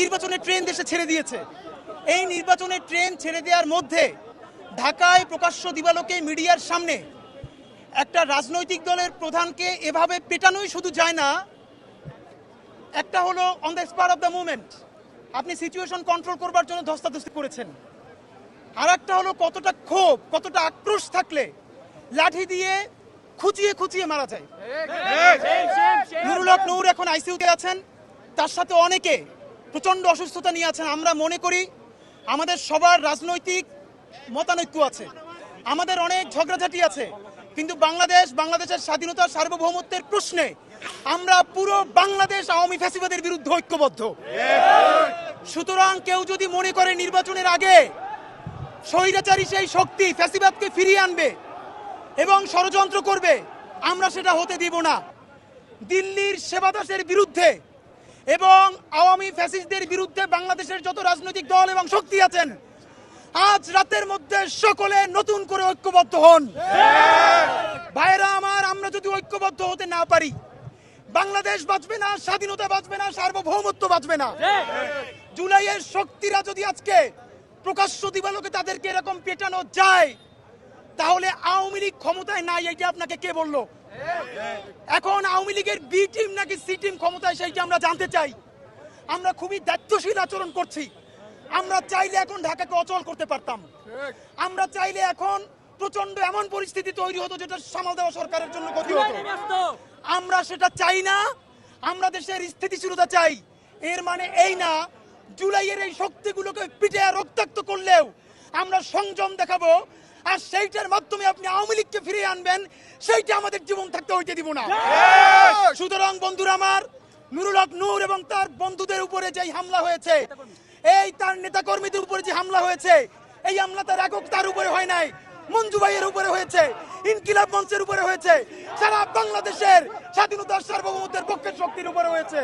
নির্বাচনের ট্রেন দেশে ছেড়ে দিয়েছে। এই নির্বাচনের ট্রেন ছেড়ে দেওয়ার মধ্যে ঢাকায় প্রকাশ্য দিবালোকে মিডিয়ার সামনে একটা রাজনৈতিক দলের প্রধানকে এভাবে পেটানোই শুধু যায় না একটা হলো on the spur of the movement আপনি সিচুয়েশন কন্ট্রোল করবার জন্য ধস্তাধস্তি করেছেন। আর একটা হলো কতটা ক্ষোভ কতটা আক্রোশ থাকলে লাঠি দিয়ে খুঁচিয়ে খুঁচিয়ে মারা যায়। নুরুল হক নূর এখন আইসিইউতে আছেন। তার সাথে অনেকে প্রচণ্ড অসুস্থতা নিয়ে আছেন। আমরা মনে করি আমাদের সবার রাজনৈতিক মতানৈক্য আছে। আমাদের অনেক ঝগড়াঝাটি আছে। কিন্তু বাংলাদেশ, বাংলাদেশের স্বাধীনতা সার্বভৌমত্বের প্রশ্নে আমরা পুরো বাংলাদেশ আওয়ামী ফ্যাসিবাদের বিরুদ্ধে ঐক্যবদ্ধ। সুতরাং কেউ যদি মনে করে নির্বাচনের আগে স্বৈরাচারী সেই শক্তি ফ্যাসিবাদকে ফিরিয়ে আনবে এবং ষড়যন্ত্র করবে, আমরা সেটা হতে দিব না। দিল্লির সেবাদাসের বিরুদ্ধে এবং আওয়ামী ফ্যাসিস্টদের বিরুদ্ধে বাংলাদেশের যত রাজনৈতিক দল এবং শক্তি আছেন, আজ রাতের মধ্যে সকলে নতুন করে ঐক্যবদ্ধ হন। ভাইরা আমার, আমরা যদি ঐক্যবদ্ধ হতে না পারি, বাংলাদেশ বাঁচবে না, স্বাধীনতা বাঁচবে না, সার্বভৌমত্ব বাঁচবে না। জুলাইয়ের শক্তিরা যদি আজকে প্রকাশ্য দিবালোকে তাদেরকে এরকম পেটানো যায় তাহলে আওয়ামী লীগ ক্ষমতায় নাই এইটা আপনাকে কে বলল? এখন আওয়ামী লীগের বি টিম নাকি সি টিম ক্ষমতায় সেইটা আমরা জানতে চাই। আমরা খুবই দায়িত্বশীল আচরণ করছি। আমরা চাইলে এখন ঢাকাকে অচল করতে পারতাম। আমরা চাইলে এখন প্রচণ্ড এমন পরিস্থিতি তৈরি হতো যেটা সামাল দেওয়া সরকারের জন্য ক্ষতি হতো। আমরা সেটা চাই না। আমরা দেশের স্থিতিশীলতা চাই। এর মানে এই না জুলাইয়ের এই শক্তিগুলোকে পিঠে রক্তাক্ত করলেও আমরা সংযম দেখাবো। আর সেইটার মাধ্যমে আপনি আওয়ামী লীগকে ফিরিয়ে আনবেন সেইটা আমাদের জীবন থাকতে হইতে দিব না। সুতরাং বন্ধুরা আমার নুরুল হক নূর এবং তার বন্ধুদের উপরে যে হামলা হয়েছে এই তার নেতা কর্মীদের উপরে যে হামলা হয়েছে এই হামলা তার একক তার উপরে হয় নাই মঞ্জু ভাইয়ের উপরে হয়েছে ইনকিলাব মঞ্চের উপরে হয়েছে সারা বাংলাদেশের স্বাধীনতার সার্বভৌমত্বের পক্ষের শক্তির উপরে হয়েছে।